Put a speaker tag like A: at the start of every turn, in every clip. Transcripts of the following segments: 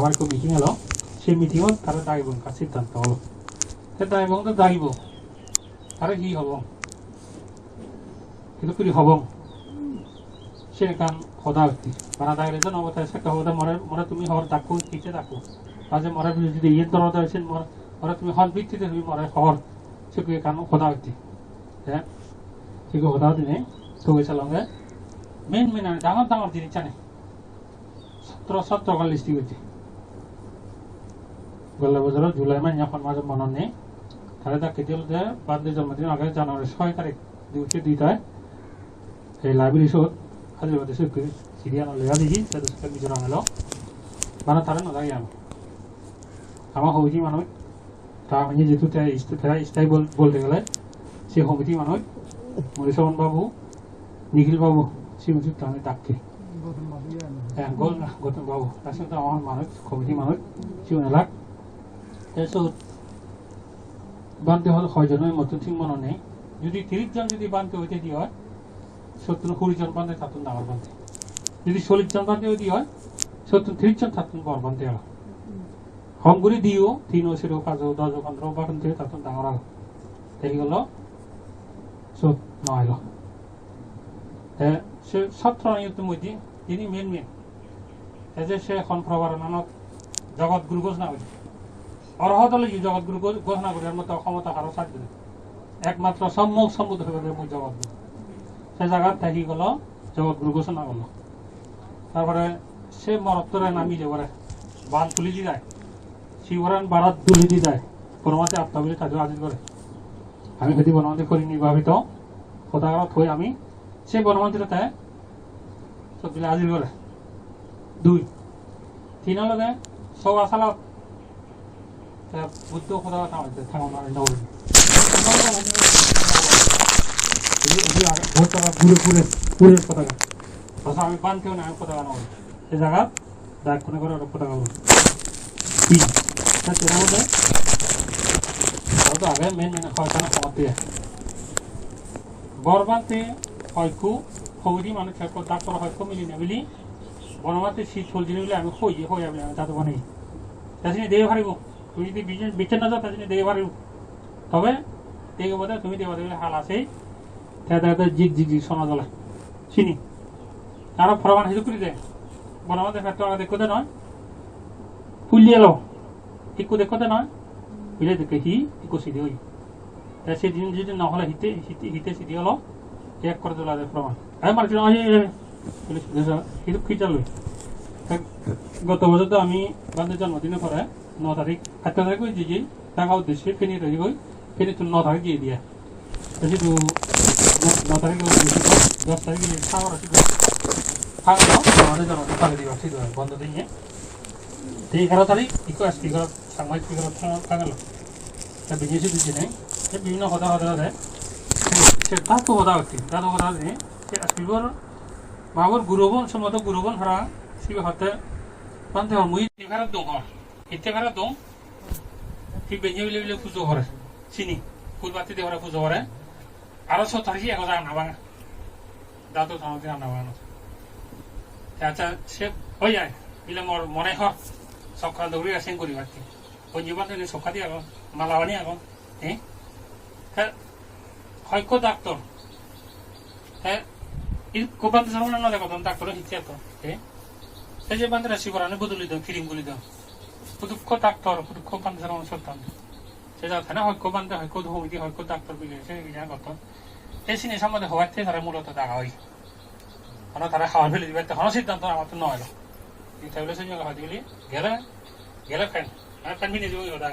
A: আবার কেউ মিটিং এলো সেই মিটিংত তারা দায়িব কাজ সিদ্ধান্ত হলো। সে দায়িব তো দায়িব তারা কি হব? কিন্তু কি হব। সে কান সদা ব্যক্তি মানে দায়িত্ব যেন অবতায় সে হতে মরে মরে তুমি হর ডাকো কিতে ডাকো। আজ মরে যদি ইয়ে দরদ আছে, মরে তুমি হর ভিত্তিতে তুমি মরে হর সে কি। কান সদা ব্যক্তি হ্যাঁ ঠিক সদা দিনে তো গৈছে লগে মেইন ডাঙৰ ডাঙৰ জিনিস জানে সত্ৰ সত্ৰকাল লিষ্টি গৈছে গোল্লা বাজাৰত জুলাই মাহ এখন মাজত মনত নেই তাৰে তাক কেতিয়ালৈকে যে বাৰ্থডে জন্মদিন আগে জানুৱাৰী ছয় তাৰিখ দিওঁতে দুইটাই এই লাইব্ৰেৰী চ'ত আজি ভাবি চুকি দেখি বিচৰা মানে তাৰে নাযায় আমি আমাৰ সমিতি মানুহ তাৰ মানে যিটো স্থায়ী বল থাকিলে সেই সমিতি মানুহ মৰিচমন বাবু নিখিল বাবু শ্ৰীমতী তাৰমানে তাকে গৌতম বাবু। তাৰপিছত আমাৰ মানুহ সমিতি মানুহ চিউনেলাক তাৰপিছত বানতে হল ছয়জনের মতো ঠিক মনে নেই। যদি ত্রিশ জন যদি বানতে হইতে দিয়ে হয়? সত্তর কুড়ি জন বান্ধে থাকুন ডাঙর বান্ধে। যদি চল্লিশ জন বান্ধে হইতে হয়? সত্তর ত্রিশ জন থাকুন বড় বান্ধে হল হংগুড়ি দিও তিন ওসিরও পাঁচ দশ পনেরো বান্ধে থাকুন ডাঙর হল দেখি গেল চোত নহল সে সত্র নিয়ন্ত্রণ মধ্যে তিনি মেন মেন এই যে সে এখন প্রবারণত জগৎ গুরু ঘোষণা কৰিছে অৰ্হত হলে যি জগতগুৰু ঘোষণা কৰি মতে অসমত ক্ষমতা কাৰো একমাত্ৰ সন্মুখ সম্মুখ হৈ মই জগতগুৰু। সেই জেগাত থাকি গল জগতগুৰু ঘোষণা কল তাৰপৰা সেই মৰত্তৰে নামি যাবৰে বান তুলি দি যায়। শিৱৰাণ বাৰত তুলি দি যায়। পৰমাতে আত্মা বুলি তাতো আজি কৰে আমি সেইটো বনমন্ত্ৰী কৰি নিৰ্বাহিত সদাগৰত হৈ আমি সেই বনমন্ত্ৰীতে চব দিলে আজি কৰে দুই। তিনিলৈকে চৌ আচালত তিনলৈকে চব আচালত বুদ্ধ সদাগত আমাৰ থাঙৰ মাৰি নগৰী বহুত টাকা ঘুরে ঘুরে ঘুরে পতাকা আমি বানতেও না আমি পতাকা নগরী সে জায়গা কোনে করে পতাকা বলি তিন তা তেনার মধ্যে হয়তো আগে মেন মেন হয়তো সমাপ্তি বরবাতে হয়কু সৌদি মানুষ ডাক্তার হয়কু মিলি নেবিলি বনমাতে শীত চলছিল বলে আমি হই হই আমি তাতে বনাই তাছিনি দেবে পারিব তুমি যদি বিচার না যাও তাছিনি দেবে পারিব তবে দেখে বোধ তুমি দেবা দেবে হাল আছে তাতে জিগ জিগ জিগ শোনা জ্বলে চিনি তারা ফরমান হিসু করে দেয় বনমাতে ফেরতো আগে দেখতে নয় ফুলিয়ে এলো একটু দেখতে নয় বুঝলে দেখে হি একটু সিধে হই তা সেদিন যদি নহলে হিতে হিতে হিতে সিধি হলো এক করে তোলা যায় প্রমাণ আমি মার্কেট কিন্তু খিচাল গত বছর তো আমি বান্ধব জন্মদিনের পরে ন তারিখ আট তারিখ হয়ে যে টাকা উদ্দেশ্যে ফেনি তৈরি হই ফেনি তো ন তারিখ দিয়ে। দিয়া যেহেতু ন তারিখ দশ তারিখ সাগর আছে সাগর আমাদের জন্মদিন পালে দিবা, ঠিক বন্ধ দিয়ে এগারো তারিখ ইকো স্পিকার সাংবাদিক স্পিকার থাকল তা বিজেসি দিচ্ছে নেই বিভিন্ন কথা কথা দেয়। সে তাতো কথা হচ্ছে তাতো কথা দিয়ে সে স্পিকার বাবুর গুরুবন সম্মত গুরুবন হারা সিবে হতে পান্তে মুই এখানে দং হর ইতে এখানে দং ঠিক বেঞ্জে বিলে বিলে পুজো করে চিনি? ফুলবাতি দিয়ে পুজো করে আরও সব তারিখে এক হাজার আনা ভাঙা দাঁতো থামতে আনা ভাঙানো আচ্ছা সে হয়ে যায়। বিলে মোর মনে হয়। সকাল দৌড়ি আসেন করি পারছি ওই জীবন থেকে সকাল দিয়ে আগো মালাবানি আগো হ্যাঁ হ্যাঁ হয়তো ডাক্তার হ্যাঁ কোপান্ত সামনে না দেখো তখন হিচ্ছে তো হ্যাঁ সেই যে বান্ধে রাশি করানো বদলি দাও ফিরিং বলি দাও পুদুক্ষ ডাক্তার পুদুক্ষ বান্ধে সামনে সত্যান সে যা থাকে না হয়তো বান্ধে হয়তো ধুমিতি হয়তো ডাক্তার বিলে সে যা কত এই সিনে সম্বন্ধে হওয়ার থেকে তারা মূলত দেখা হয় কারণ তারা খাওয়ার ফেলে দিবে তখন সিদ্ধান্ত আমার তো নয় তাহলে সে জায়গা হয়তো গেলে গেলে ফ্যান আর ফ্যান মিনে যাব ওটা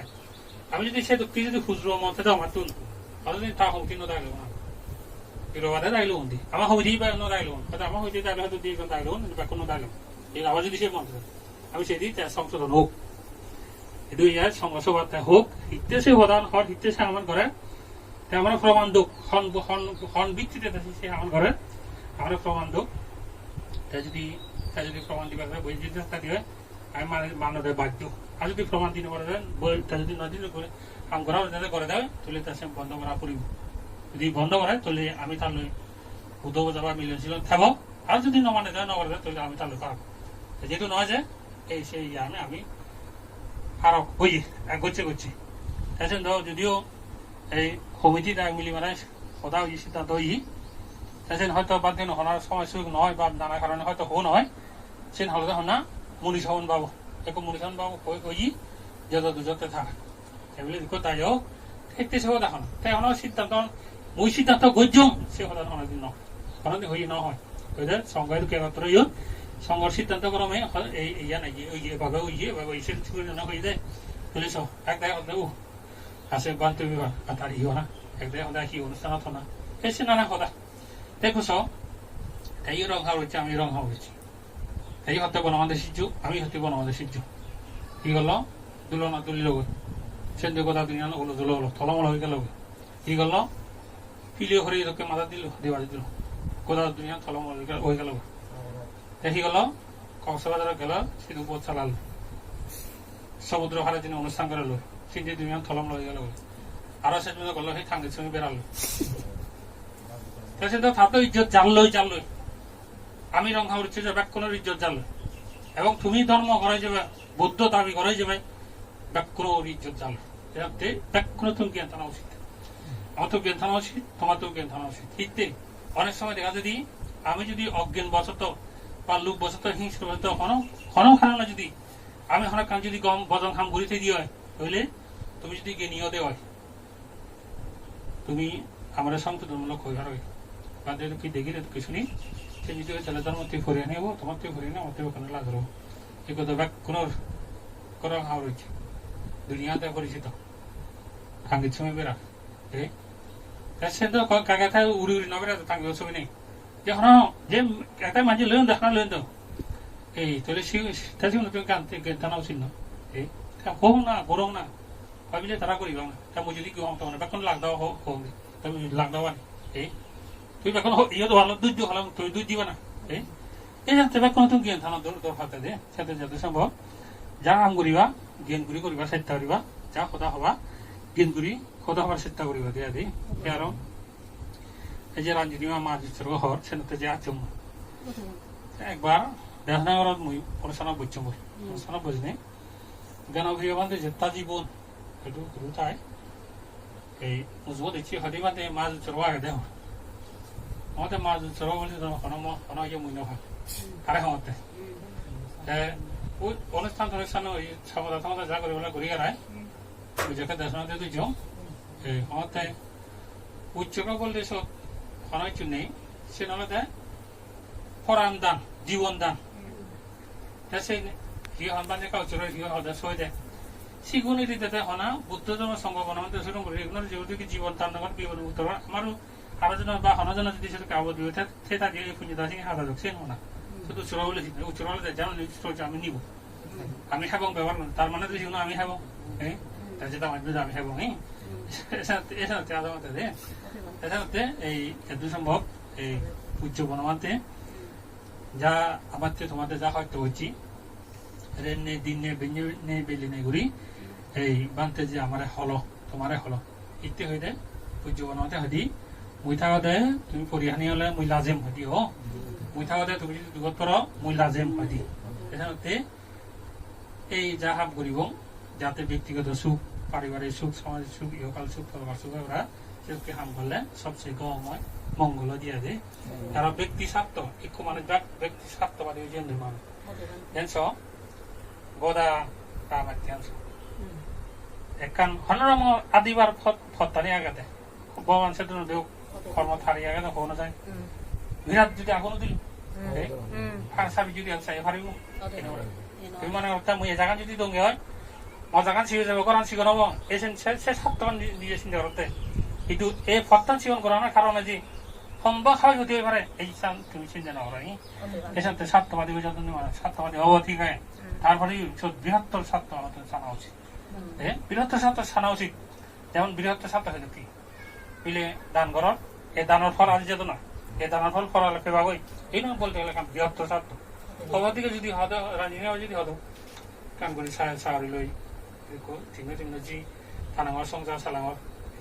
A: আমি যদি সে তুই যদি খুচরো মতে দাও আমার তুল তাহলে তা হুমকি নদাইলো না ইরোবাদে দাইলো উন্দি আমার হইতেই পারে নদাইলো হয়তো আমার হইতে দাইলো হয়তো দিয়ে দাইলো বা কোনো এই আবার যদি সে মন্ত্র আমি সেদিন সংশোধন হোক দুই হাজার সংসভাতে হোক হিতে সে প্রধান হর হিতে সে আমার করে তে আমার প্রমাণ দোক হন হন হন করে যদি, তা যদি প্রমাণ বই আমি মানে যদি প্রমাণ দিতে পারে দেন বই তা যদি না করে করা করে বন্ধ করা পড়িব যদি বন্ধ করে তাহলে আমি তাহলে উদ্ধব যাবা মিলনশীল থাকব আর যদি দেয় নকরে দেয় আমি তাহলে খারাপ যেহেতু নয় যে, এই, সেই আমি আমি আরও ওই করছে করছে এখন তো যদিও এই কমিটি দাগ মিলি মানে কথা হই সিদ্ধান্ত হই এখন হয়তো বাদ দিন হনার সময় সুযোগ নয় বা নানা কারণে হয়তো হো নয় সেন হলে হন না মুনি সাবন বাবু একো মুনি সাবন বাবু কই কই যত দুজতে থাক এগুলি দিকে তাই হোক একটি সহ দেখানো তাই হনার সিদ্ধান্ত মুই সিদ্ধান্ত গজ্জম সে হলে হনার দিন হনার হই নহয় ওদের সংজ্ঞায় কে মাত্র ইয়ে সংঘর সিদ্ধান্ত ক্রমে এই ইয়া নাই ওই যে বাবা ওই যে বাবা ইসের ছুরি না হয়ে যায় তুলিস এক দেয় দেবো আছে বান্তি বিভাগ তার ইও না। এক দেয় সদায় সি অনুষ্ঠানত না। সেই নানা কথা। দেখো চ এই রং হার হচ্ছে আমি রং হার হচ্ছি এই হতে বনমাদে শিখছো আমি হতে বনমাদে শিখছো কি করল দুলনা তুলিল গৈ সেন্দু কথা দুনিয়া হলো দুলো হলো থলমল হয়ে গেল কি করল পিলিও হরি লোকে মাথা দিল দেওয়ার দিল। কোথা দুনিয়া থলমল হয়ে গেল দেখি গেল কক্সবাজার গেল সিধু চালাল। সমুদ্র তিনি অনুষ্ঠান করে লো সিন্ধি দুনিয়া থলম গেল। গেল, সেই বেড়ালো ইজ্জত জানলই আমি রং যে ব্যাকুণের ইজ্জত জানলো এবং তুমি ধর্ম করাই যাবে, বৌদ্ধ দাবি করাই যাবে ব্যাকুণের ইজ্জত জানলো এতে ব্যাকুণ তুমি জ্ঞান থানা উচিত। আমার তো জ্ঞান থানা উচিত তোমার তো জ্ঞান থানা উচিত। হিতে অনেক সময় দেখা যদি আমি যদি অজ্ঞান বশত বা বশত হিংস্র বশত হন হন যদি। আমি হন কাম যদি গম বজন খাম ঘুরিতে দিয়ে হইলে তুমি যদি জ্ঞানীয় দেওয়া তুমি আমার সংশোধনমূলক হয়ে হারবে বা। যদি কি দেখি কিছু নেই সে যদি ছেলে ধর্ম তুই ফরিয়ে নেব, তোমার তুই ফরিয়ে নেব তুই ওখানে লাগ রব এই কথা ব্যাক কোনো করা হাওয়া রয়েছে। দুনিয়াতে পরিচিত থাঙ্গির সময় বেড়া। সে তো কাকা থাই উড়ি উড়ি না বেড়া থাঙ্গি ছবি নেই। যে হন যে একটা মাঝে লইন দেখা লইন তো এই তাহলে তাই তুমি গানতে গান উচিত না এই হোক না গরম না ভাবিলে তারা করিবা না তা মুই যদি কিয় তোমার বেকন লাগ দাও হোক হোক তুমি লাগ দাও এই তুই বেকন ইয়ে ভালো দুধ দিও ভালো তুই দুধ দিবা না এই এই জানতে বেকন তুমি জ্ঞান থানা দূর দূর হাতে দে সাথে যাতে সম্ভব যা আম করিবা জ্ঞান করি করিবা চেষ্টা করিবা যা কথা হবা জ্ঞান করি কথা হবার চেষ্টা করিবা দিয়া দি আর এই যে রাঞ্জনীমা মা যিচর হর সেনতে যে আচম একবার দেহনাগরত মুই অনুষ্ঠান বুঝছ বল অনুষ্ঠান বুঝনি গান অভিনয় বান্ধে যে জীবন সেইটো সুৰু ঠাই এই উজবত দেখি সদায় মানে মাছ চৰোৱা আহে দেহ মতে মাছ চৰোৱা বুলি সনম সনকে মুই নহয় তাৰে সময়তে অনুষ্ঠান অনুষ্ঠান ওই ক্ষমতা ক্ষমতা যা কৰিবলৈ ঘূৰি গেলাই বুজাকে দৰ্শনতে তুই যাওঁ এই সময়তে উচ্চক বলতে সব নলতে পরাণ দান, জীবন দান। তা সেই হিয় হনবানে কাউচরের হিয় হদা সই দেয়। সিগুনি দিতে হনা বুদ্ধ ধর্ম সম্ভাবনা মধ্যে শুরু করে এগুলোর যেহেতু জীবন তার না। আমি নিব। আমি হ্যাবং ব্যবহার করি তার মানে আমি হ্যাবং হ্যাঁ? দে এছাড়াতে এই এত সম্ভব, এই উচ্চ বনমাতে। যা আমার তোমাদের যা হয়তো হচ্ছি। রেনে দিনে বেঞ্জে নে, বেলি, নে ঘুরি এই বানতে যে আমারে হল, তোমারে হল। ইতে হই দে পূজ্য বনতে হদি মুই থাকতে তুমি পরিহানি হলে মুই লাজেম হদি হ মুই থাকতে তুমি যদি দুগত কর মুই লাজেম হদি এখানে এই যা হাব করিব যাতে ব্যক্তিগত সুখ পারিবারিক সুখ, সামাজিক সুখ, ইহকাল সুখ পরবার সুখ ওরা সেগুলোকে হাম করলে সবচেয়ে গময় মঙ্গল দিয়া দে কারণ ব্যক্তি স্বার্থ একটু মানে ব্যক্তি স্বার্থবাদী যে মানুষ। জানছ? goda ramatiansu ekan honoram adibar ফত্তানি আগাতে ভগবান সেদিন দেও কর্ম থারি আগাতে হনো যায়। বিরাট যদি আগুন দিল সাবি যদি আমি চাই পারিব তুমি মনে করতে মুই এ জায়গা যদি দঙ্গে হয় মা জায়গা ছিগে যাবে করান সিগন হব এসেন সে সাতটামান নিজে চিন্তা করতে। কিন্তু এই ফত্তান সিগন করানোর কারণে যে সম্ভব হয় হতে পারে এই তুমি চিন্তা না করাই এসে সাতটাবাদী হয়ে যত সাতটাবাদী হব ঠিক হয়। তারপরে বৃহত্তর স্বার্থ আমাদের জানা উচিত। বৃহত্তর স্বার্থ জানা উচিত। যেমন বৃহত্তর স্বার্থ হয়ে কি? দান করার এই দানের ফল আজ যেত না। এই দানের ফল ফলালে পেবা হই এই নয় বলতে গেলে কাম বৃহত্তর স্বার্থ খবর দিকে যদি হদ রাজিনীয় যদি হদ কাম করি সাহারি লই। ঠিমে ঠিমে জি থানাঙর সংসার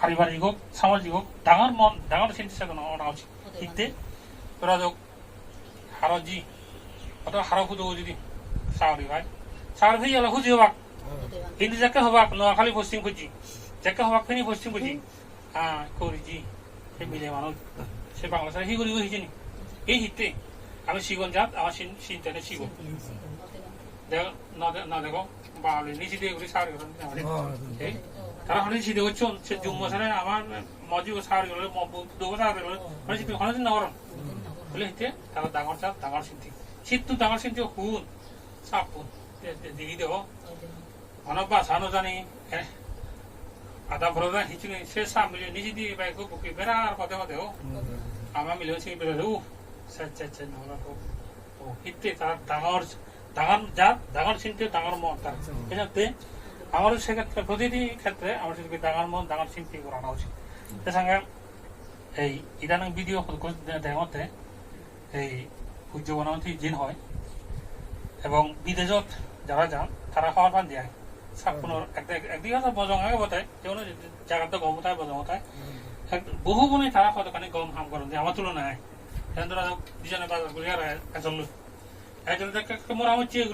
A: পারিবারিক হোক সামাজিক হোক ডাঙর মন ডাঙর চিন্তা তোরা যোগ হার জি। অথবা হার খুঁজো যদি। চাকরি ভাই। চাকরি ভাই হলে খুঁজি হবাক। কিন্তু যাকে হবাক নোয়াখালী পশ্চিম খুঁজি। যাকে হবাক ফেনি পশ্চিম খুঁজি। হ্যাঁ করি জি। সে মিলে মানুষ। সে বাংলাদেশে হি করিব হিজিনি এই হিতে। আমি শিগন যাত আমার চিন্তানে শিগন দেখো না দেখো বাঙালি নিচে দিয়ে করি সারি করেন এই তারা হলে সিধে হচ্ছে সে জুম মশালে আমার মজি সারি গেলে দুবো সারি গেলে। মানে সিদ্ধি হলে না করম বলে হিতে তারা ডাঙর চাপ ডাঙর চিন্তি শীত ডাঙর চিন্তি হুন চাপ হুন দিদি দেব অনব বাসানো জানি আদা বড় হিচুনি সে সাপ মিলে নিজে দিয়ে বাইক বুকি বেড়ার পদে পদে ও। আমার মিলে সে বেড়ে ও স্যার স্যার স্যার না ও হিতে তার ডাঙর ডাঙর জাত ডাঙর চিন্তি ডাঙর মন তার। এটাতে আমার সেক্ষেত্রে, প্রতিটি ক্ষেত্রে আমার যদি ডাঙর মন, ডাঙর চিন্তি করানো উচিত। এর সঙ্গে এই ইদানিং ভিডিও দেখাতে এই সূর্য বনামতি জিন হয় এবং বিদেশত যারা যান, তারা খাওয়ার পান দিয়ে সাপুনৰ একদিকে তো বজঙাকে বতাই তেওঁ জাগাতো গম উঠাই বজং উঠাই বহু গুণে তারা কত কানে গম হাম করেন আমার তুলনায়। ধরা, দুজনে বাজার ঘুরে আর একজন লোক। একজন মোর আমার চেয়ে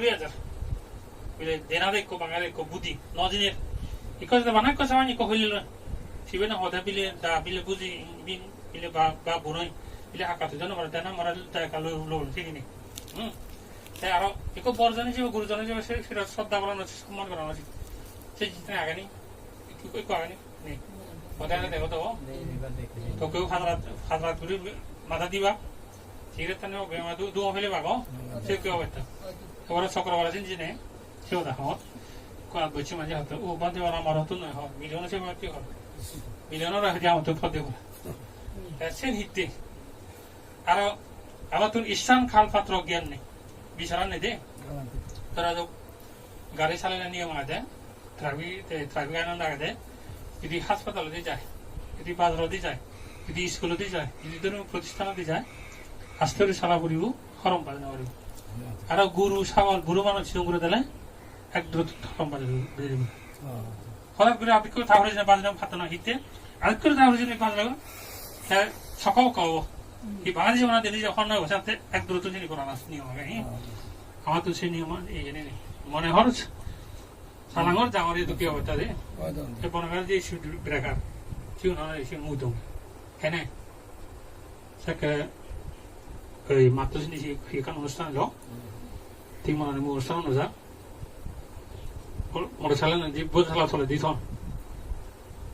A: বলে দেনা দেখো বাঙা দেখো বুদ্ধি নজিনের ইকো যদি বানাই কথা মানে ইকো হইল সিবে না হদা বিলে দা বিলে বুঝি বিন বিলে বা বা বুনই বিলে হাকাতে জানো মারা দেনা মারা তাই কালো লোক ঠিক নেই হুম তাই আরও ইকো বরজন হিসেবে গুরুজন হিসেবে সে সেটা শ্রদ্ধা করানো উচিত সম্মান করানো উচিত সে জিতনে আগে নি ইকো আগে নি নেই হদা দেখো তো তো কেউ হাজরাত হাজরাত ঘুরি মাথা দিবা সিগারেট টানে বেমা দু ফেলে বাগো সে কেউ বেতা এবারে চক্রবালা জিনে সেও দেখো কোয়া বলছি মাঝে হতো ও বাদে ওরা আমার হতো না হয় মিলিয়ন সে কি হয় মিলিয়নের রাখে আমার তো ফদে বলে সে হিতে আর আমার তোর ইসান খাল পাত্র জ্ঞান নেই বিচারা নেই দে তারা তো গাড়ি চালালে নিয়ম আছে ট্রাফিক ট্রাফিক আইন আগে যদি হাসপাতালে যায় যদি বাজারতে যায় যদি স্কুলতে যায় যদি ধরুন প্রতিষ্ঠানতে যায় আস্তে করে সারা পড়িব হরম পালে না পড়িব আর গরু ছাগল বুড়ো মানুষ করে দিলে এক হঠাৎ করে আপনি কেউ থাকলে যে বাজলাম এক দ্রুত জিনিস করার নিয়ম আগে আমার তো মনে হরছ সালাঙ্গর যাওয়ার এত কি অবস্থা রে বনগার যে শিডিউল ব্রেকার। কি ওনারা এসে মুদম। হ্যাঁ সাকে এই মাত্র জিনিস এখানে অনুষ্ঠান লোক ঠিক অনুষ্ঠান অনুযায়ী 모르살레는 니 버살라 소리 니손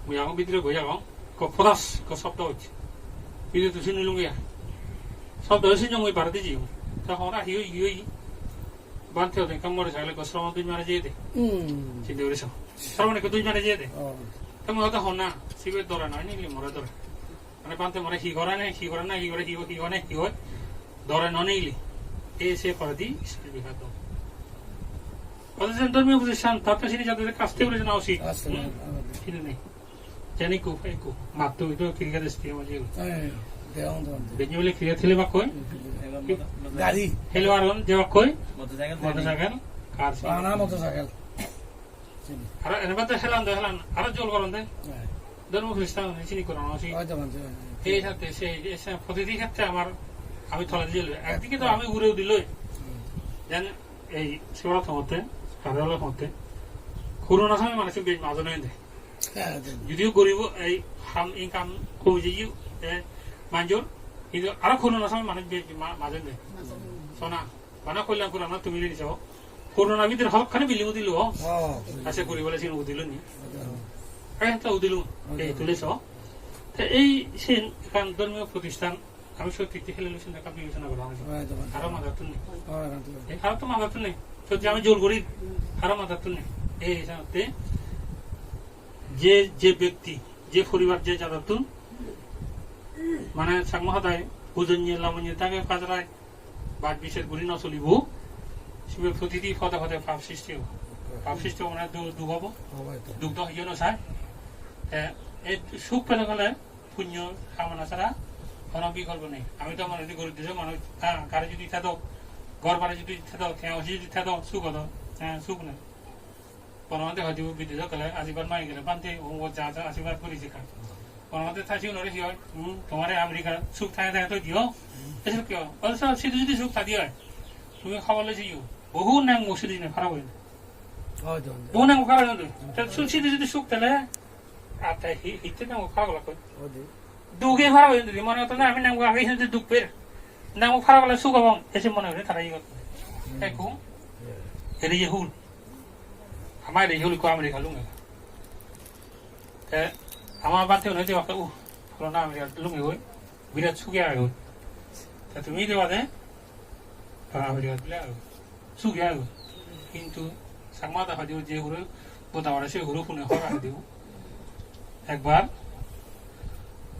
A: 무양 믿으려 그야가 그 포다스 그 섭도 있지 믿을 수 있는 거야 섭도 신용이 바로 되지 자 호나 이거 이거 반태어 되니까 모르살레 그 사람 두 마리 제대 음 진짜 그래서 사람은 그두 마리 제대 তুমি হয়তো হন না সিগুলো দৌড়া নয় নিলি মরে দৌড়ে মানে পান্তে মরে হি করে না হি করে না হি করে হি হি করে হি হয় দৌড়ে নয় নিলি এ সে করে দিই বিঘা দৌড় অথচ ধর্মীয় প্রতিষ্ঠান তাতে সিনি যাদের কাছ থেকে বলেছে না উচিত সিনি নেই জানি কু কু মাত্র ওই তো ক্রিকেট স্টেডিয়াম আছে বেঞ্জি বলে ক্রিকেট খেলে বা কই
B: গাড়ি
A: খেলে আর যেবা কই
C: মোটরসাইকেল
A: কার
B: মোটরসাইকেল
A: আর এনে বাদে হেলান দে হেলান আর জল করন দে ধর্ম খ্রিস্টান চিনি করানো
B: মানছে
A: এই সাথে সেই প্রতিটি ক্ষেত্রে আমার আমি থলে দিল একদিকে তো আমি ঘুরেও দিলই যেন এই শিবরাত মতে কার্যালয় মতে করোনা সময় মানুষের বেশ মাজনে দেয়
B: হ্যাঁ
A: যদিও গরিব এই হাম ইনকাম কমে যাই মাঞ্জোর কিন্তু আরও করোনা সময় মানুষ বেশ মাজে দেয় সোনা মানে কল্যাণ করো না তুমি নিয়ে যাও করোনা ভিতরে হকখানে বিলিং দিল আছে কৰিবলৈ চিন উদিলো নি? একটা উদিলো এই তুলেছ। এই সেন এখন ধর্মীয় প্রতিষ্ঠান সত্যি খেলে লুছেন দেখা বিবেচনা করা হয়েছে
B: হয়তো
A: নেই
B: মানছে
A: তো মাথার নেই সত্যি আমি জোর করি আরও মাথার নেই এই হিসাবে যে যে ব্যক্তি যে পরিবার যে মানে সাংমহাদায় লামনীয় তাকে কাজরায় বাদ বিশেষ গুলি নচলিব সিবে প্রতিটি পদে পদে পাপ সৃষ্টি হব পাপ সৃষ্টি হব মানে দু হব দুগ্ধ চাই এই সুখ পেলে গেলে পুণ্য কামনা ছাড়া কোনো বিকল্প নেই। আমি তো মনে করি দিছো মানুষ হ্যাঁ কারে যদি ইচ্ছা দাও ঘর বাড়ি যদি ইচ্ছা দাও খেয়া যদি ইচ্ছা দাও সুখ হতো হ্যাঁ সুখ নেই। পরমাতে হয়তো বিদ্যুৎ গেলে আশীর্বাদ মাই গেলে পান্তে ও যা যা আশীর্বাদ করেছে খান পরমাতে থাকি নরে কি হয়? তোমার আমেরিকা সুখ থাকে থাকে তো দিও। এসব কি হয়? অথচ সেটা যদি সুখ থাকি হয় তুমি খাবার লেছি বহু নাম ওষুধ দিনে খারাপ হয়ে বহু নাম খারাপ হয়ে সুখ যদি সুখ তাহলে আচ্ছা হিতে নাম খারাপ লাগবে দুগে খারাপ হয়ে যদি মনে হতো না আমি নাম আগে হিসেবে দুঃখ পের নাম খারাপ হলে সুখ এবং এসে মনে হয় তারা ইয়ে দেখো এর ইয়ে হুল আমার এই হুল কো আমেরিকা লুঙ্গে আমার বাতে হলে দেওয়া উ ফলনা আমেরিকা লুঙ্গে হই বিরাট সুখে আগে হই। তা তুমি দেওয়া দে আমেরিকা আগে সুখে আগে কিন্তু সাংমাদা হাজিও যে হুরে বোতা মারা সে হুরু ফুনে হরা দিও একবার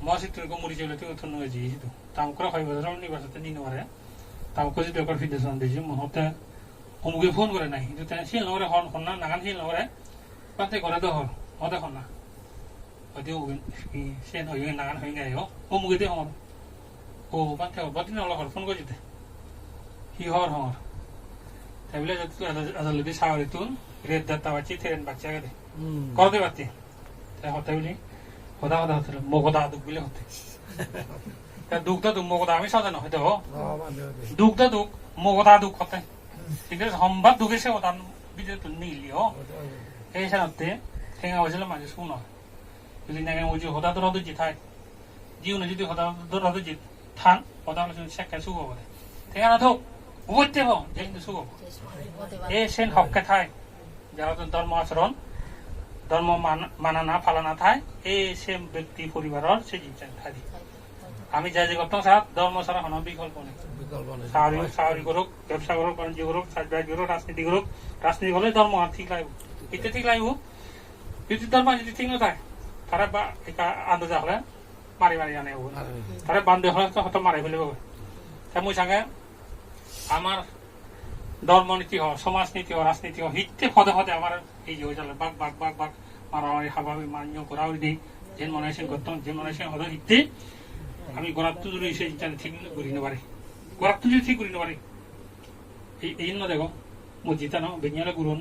A: মসজিদ মরি চলে তুই উঠুন হয়ে যাই তো। তাম করে হয় বাজার নিবাসতে নিনে পারে তাম করে যদি ফিরে সান দিয়েছি মহতে অমুকে ফোন করে নাই। কিন্তু তাই শিল নগরে হন হন না নাগান শিল নগরে। পাতে করে তো হর হতে হন না। হয়তো সে হয়ে নাগান হয়ে গেছে অমুকে দিয়ে হর ও পাতে বদিন হল হর ফোন করে যেতে হি হর হর তাই বলে আদালতে সাগরে তুন। রেড দাত্তা বাচ্চি থেরেন বাচ্চা গেছে করতে পারতি তাই হতে বলি হদা হদা হতে মগদা দুঃখ বলে হতে তা দুঃখ তো দুঃখ মগদা আমি সাজানো হয়তো দুঃখ তো দুঃখ মগদা দুঃখ হতে ঠিক আছে সম্বাদ দুঃখে সে হতান বিজয় তুল নিলিও এই সাথে ঠেঙা হয়েছিল মাঝে শুনো যদি নাকি ওই যে হদা তো রদ জিথায় জীবনে যদি হদা তো রদ জিত থান হদা হলে শেখায় শুভ বলে ঠেঙা না থাক বুঝতে হো যে কিন্তু শুভ এ সেন হককে থায় যারা তো ধর্ম আচরণ ধর্ম মান- না ফালা না থায় এই সেম ব্যক্তি পরিবারের সে জীবন থাকি আমি যা যে করতাম স্যার ধর্ম ছাড়া কোনো বিকল্প নেই। চাকরি চাকরি করুক ব্যবসা করুক বাণিজ্য করুক চাষবাস করুক রাজনীতি করুক রাজনীতি করলে ধর্ম আর ঠিক লাগবে এতে ঠিক লাগবে যদি ধর্ম যদি ঠিক না থাকে তারা বা একা আন্দাজা হলে মারি মারি জানে তারা বান্ধে হলে তো হয়তো মারি ফেলিব তাই মই চাগে আমার ধর্ম নীতি হোক সমাজ নীতি হোক, রাজনীতি হোক, হিতে পদে পদে আমার এই যে হয়েছিল বাঘ বাঘ বাঘ বাঘ মারামারি হাবাবি মান্য করা দিই যে মনে হয় করতাম যে মনে হয় হতো। আমি গড়ার তো যদি সে জানি ঠিক করি না পারি। গড়ার তো যদি ঠিক করি না পারি, এই এই না দেখো, মো জিতা না বেঞ্জালে গুরু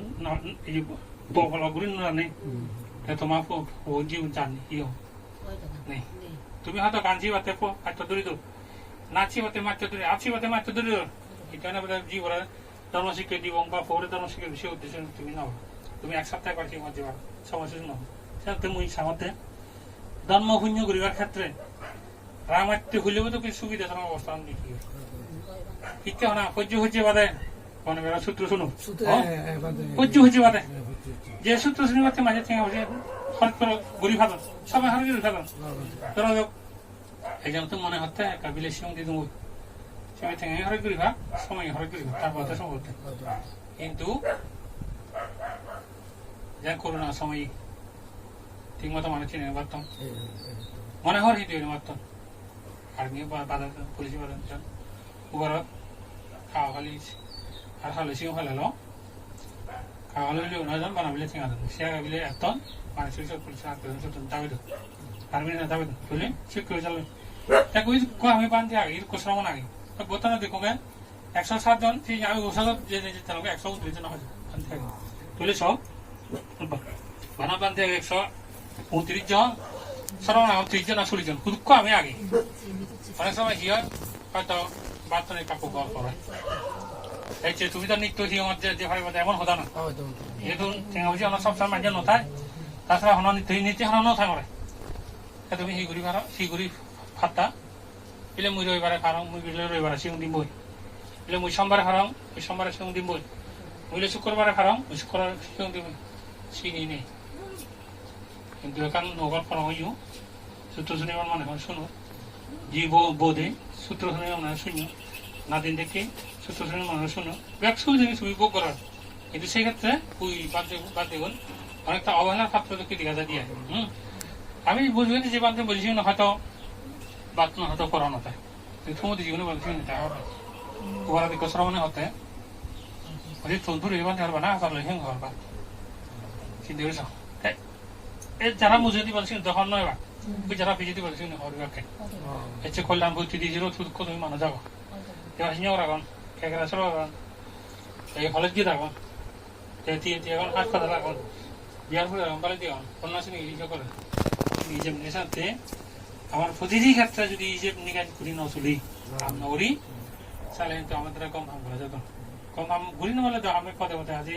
A: এই যে বকল গুরু না নেই তোমার ও জীবন জানি ইও নেই। তুমি হয়তো কাঞ্চি বাতে পো আচ্ছা দূরি তো নাচি বাতে মাছ দূরি আছি বাতে মাছ দূরি এটা না বোধহয় জীবন শিক্ষা শিক্ষা বিষয় উদ্দেশ্য তুমি নাও। তুমি এক সপ্তাহ পারছি মধ্যে পারো সমস্যা নাও। সেটা মুই সামতে ধর্ম শূন্য করিবার ক্ষেত্রে রামাত্য হইলেও তো কিছু সুবিধা তোমার অবস্থান দেখি না সহ্য হচ্ছে বাদে মনে সূত্র শুনো।
B: সুতো
A: সহ্য হচ্ছে বাদে। যে সূত্র শুনি করতে মাঝে থেকে হচ্ছে হঠাৎ করে ফাদন সবাই হার গরি ফাদন জন্য তো মনে হচ্ছে কাবিলের সঙ্গে দেবো সবাই থেকে হরে ভাগ সময় হরে গরি ভাগ তারপর তো সময় হতে কিন্তু যা করোনা সময় ঠিক মতো মানুষ চিনে পারতাম মনে হয় হিতে মারতাম আর্মি বা বাধা পুলিশ বাধা উগারত খাওয়া খালি আর খালি সিং খালালো খাওয়া খালি বলে উনাজন বানাবিলে ঠিক আছে সে আগাবিলে একটন মানে সেই সব পুলিশ সব দাবি দো আর্মি না দাবি দো বলে চেক করে চালবে তা কই কো আমি বানতে আগে কোসরামন আগে বোতানো দেখো গে একশো সাত জন, ঠিক আমি ওষুধ যে যে চালকে, একশো উনত্রিশ জন হয় আমার ত্রিশ জন আর জন। খুব আমি আগে। অনেক সময় কি হয়, হয়তো বাথরুমে কাপড় ঘর করে এই যে তুমি তো নিত্য জীবন যে যে ভাই এমন হতা না। যেহেতু ঠেঙা বুঝি অনেক সবসময় মাঝে নথায় তাছাড়া হন নিত্য নীতি হন নথায় তা তুমি শিগুড়ি ভাড়া শিগুড়ি ফাত্তা এলে মুই রবিবারে খারং মুই গেলে রবিবারে সিং দিম বই এলে মুই সোমবারে খারং মুই সোমবারে সিং দিম বই মুইলে শুক্রবারে খারং মুই শুক্রবারে সিং দিম চিনি নেই কিন্তু এখান নগর ফল হইও সূত্র শনিবার মানে হয় শুনো জি বোধে সূত্র শনিবার মানে শুনো না দিন দেখে সূত্র শনিবার মানে শুনো ব্যবসা জিনিস তুমি ভোগ করার কিন্তু সেই ক্ষেত্রে ওই বাদ্য বাদ্যগুণ অনেকটা অবহেলার পাত্র দেখে দেখা যায় দিয়ে হুম আমি বুঝবেন যে বাদ্য বলছি না হয়তো বাদ না হয়তো করানো তাই কিন্তু তোমাদের জীবনে বলছি না তাই হবে ওরা দিকে শ্রমণে হতে ওই তন্দুর এবার ধরবা না তাহলে হেং হরবা চিন্তা করেছ এ যারা মুজুরি বলছেন তখন নয় বা যারা বিজেপি বলছেন হরিবাকে এচ্ছে কল্যাণ বইতে দিয়েছিল তুই তুমি মানা যাব এবার সিনিয়র রাখুন কেকেরা সব রাখুন এই হলে গিয়ে রাখুন এটি এটি এখন হাসপাতাল রাখুন বিয়ার পরে রাখুন বাড়ি দিয়ে কন্যা সিনি ইলিশ করে নিজে নিশাতে আমার প্রতিটি ক্ষেত্রে যদি নিকাজ করি নচলি কাম নকরি চালে কিন্তু আমাদের কম কাম করা যেত কম কাম ঘুরি নহলে তো আমি পদে পদে আজি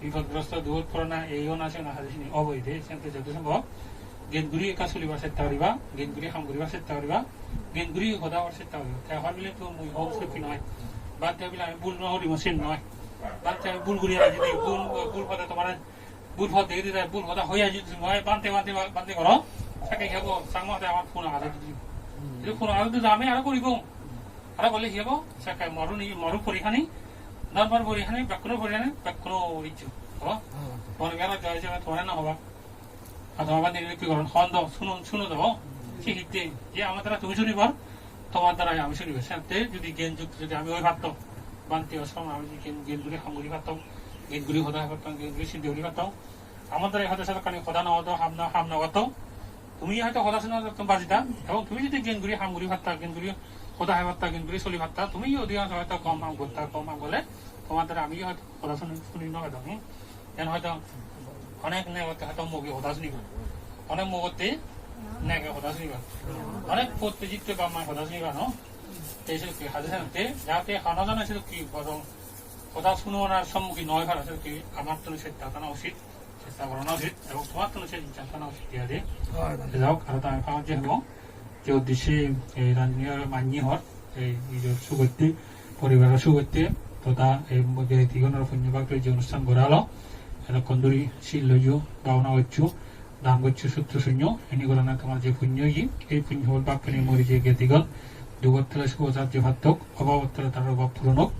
A: বিপদগ্রস্ত দূর পুরোনা এইও না না হাজিনি অবৈধে, সেন্তে যত সম্ভব। গেনগুড়ি একা চলিবার চেষ্টা কৰিবা গেনগুড়ি কাম কৰিবার চেষ্টা কৰিবা গেনগুড়ি সদাবৰ চেষ্টা কৰিবা তেওঁ ভাবিলেতো মই হওক চকি নহয় বাদ দিয়া বিলাক আমি ভুল নহৰি মচিন নহয় বাদ দিয়া ভুল কৰি আজি ভুল ভুল পদে তোমাৰ, ভুল দেখি দিলে ভুল পদে হৈ আজি মই বান্তে বান্তে বান্তে কৰ চাকে সিয়াব চাংমতে আমাৰ ফোন আহাতে দিম ফোন আহাতে আমি আৰু কৰিব। আৰু বলে সিয়াব চাকে মৰু নি মৰু পৰীক্ষা নি নর্মাল পরীক্ষা নেই ব্যাকুণ পরীক্ষা নেই ব্যাকুণ ইচ্ছু হবা তোমার দ্বারা আমি শুনিব সাথে যদি জ্ঞান যুক্ত, যদি আমি ওই ভাবতাম বান্তি অসম আমি যদি জ্ঞান জ্ঞানগুলি সামগ্রী ভাবতাম জ্ঞানগুলি সদা ভাবতাম জ্ঞানগুলি সিদ্ধি হলি ভাবতাম আমার দ্বারা হয়তো সাথে কানি সদা না হতো হাম না হতো তুমি হয়তো সদা শোনা বাজিতা এবং তুমি যদি জ্ঞানগুলি সামগ্রী ভাবতা জ্ঞানগুলি সদা হয় ভাবতা জ্ঞানগুলি চলি ভাবতা তুমি অধিকাংশ হয়তো কম হাম করতা কম হাম বলে। তোমার দ্বারা আমি হয়তো কথা শুনি শুনি না হয়তো হুম? যেন হয়তো অনেক নেগতে হয়তো মুখে কথা শুনিব অনেক মুখতে নেগে কথা শুনিবা অনেক পড়তে জিততে বা মায় কথা শুনিবা ন? এইসব কি, হাজে জানতে যাতে হানা জানা ছিল কি কথা শুনোনার সম্মুখীন নয় ভালো ছিল কি আমার তো করা উচিত। চেষ্টা করানো উচিত এবং তথা এই পুণ্যভাগ যে অনুষ্ঠান গঢ়ালো এটা কন্দুরি শিল হচ্ছু দান করছু সূত্র শূন্য এনি গণনা তোমার যে পুণ্য এই পুণ্য হল বাক্যনি মরি যে জ্ঞাতিগণ দুগত্তরে শুভচার যে ভাত্তক অভাবত্তরে তার অভাব পূরণক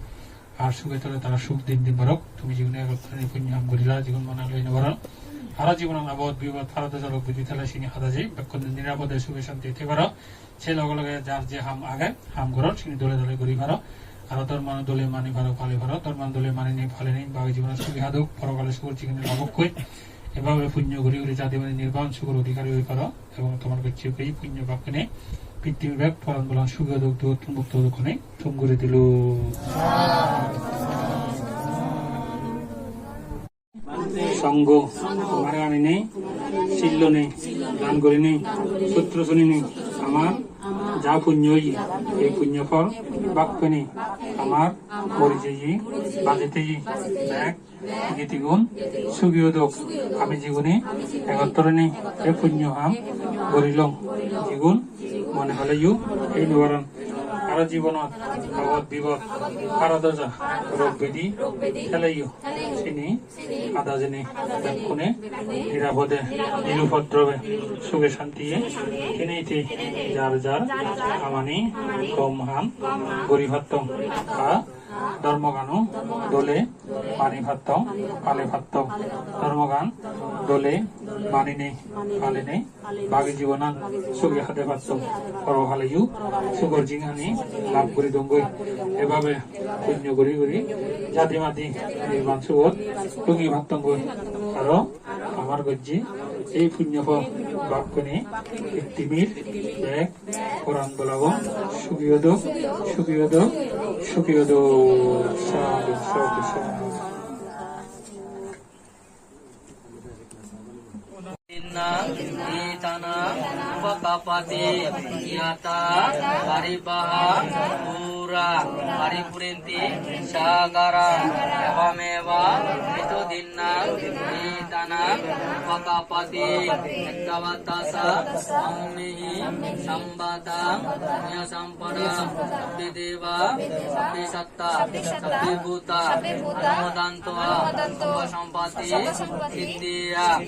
A: আর সুখে তলে তারা সুখ দিন দিন বারক তুমি জীবনে হাম করিলা জীবন মনা লই নবরণ সারা জীবন আবদ বিপদ ভারত জলক বুদ্ধি থালা সিনি হাতা যাই। বাক্য নিরাপদে সুখে শান্তি হতে পারো। সে লগে লগে যার যে হাম আগে, হাম করো সিনি দলে দলে করি পারো। আর তোর মান দলে মানি ভালো ফালে ভালো তোর মান দলে মানি নেই ফালে নেই। বাকি জীবনে সুখী হাদক। পরকালে সুখর চিকেন লাভক কই। এভাবে পুণ্য ঘুরি ঘুরি যাতে মানে নির্বাণ সুখর অধিকারী হয়ে পারো। এবং তোমার কাছে পুণ্য বাক্য নেই। পৃথিবী ব্যাগ পরাণ বলান সুখ দুঃখ দুঃখ মুক্ত দুঃখ নেই তুম করে দিল। সঙ্গ তোমার আনি নেই চিল্ল নেই, দান করি নেই, সূত্র শুনি নেই, আমার যা পুণ্য এই পুণ্য ফল বাক্য নেই, আমার পরিচয় বাজেতে ব্যাগ গীতিগুণ সুগীয় দোক আমি জীবনে একত্র নেই এই পুণ্য হাম গরিলং জীবন মনে হলে, ইউ, এই নিবারণ আর জীবন ভগত বিপদ পারদজা রোগ ব্যাধি খেলাইও চিনি আদা জেনে কোনে নিরাপদে, নিরুপদ্রবে, সুখে শান্তিয়ে কিনেইতে যার যার আমানি কম হাম গরিভাত্তম বা ধর্মগানু, দোলে পানি ভাত্তম পালে ভাত্তম ধর্মগান, দোলে মানি নেই পালে নেই, বাগি জীবনান সুখে হাতে ভাত্তম পরভালেও সুগর জিঙানি লাভ করি দঙ্গই। এভাবে পুণ্য করি করি, জাতি মাতি নির্মাণ সুগত টুকি ভাত্তম গই আরও আমার গজ্জি, এই পুণ্য ফল বাক্য নিয়ে তিমির এক কোরআন বলাবো সুখীয়দ সুখীয়দ সুখীয়দ সাধু সাধু সাধু
C: pura paripurenti sagara evameva itu dinna itana upakapati ekkavatasa ammihi sambata punya sampada sabdideva sabdisatta sabdibhuta anumodantoa samba sampati siddhiya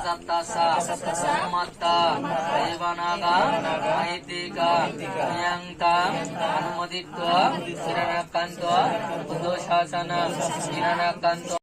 C: asatasa samatta devanaga maitika uddosasana siranakanto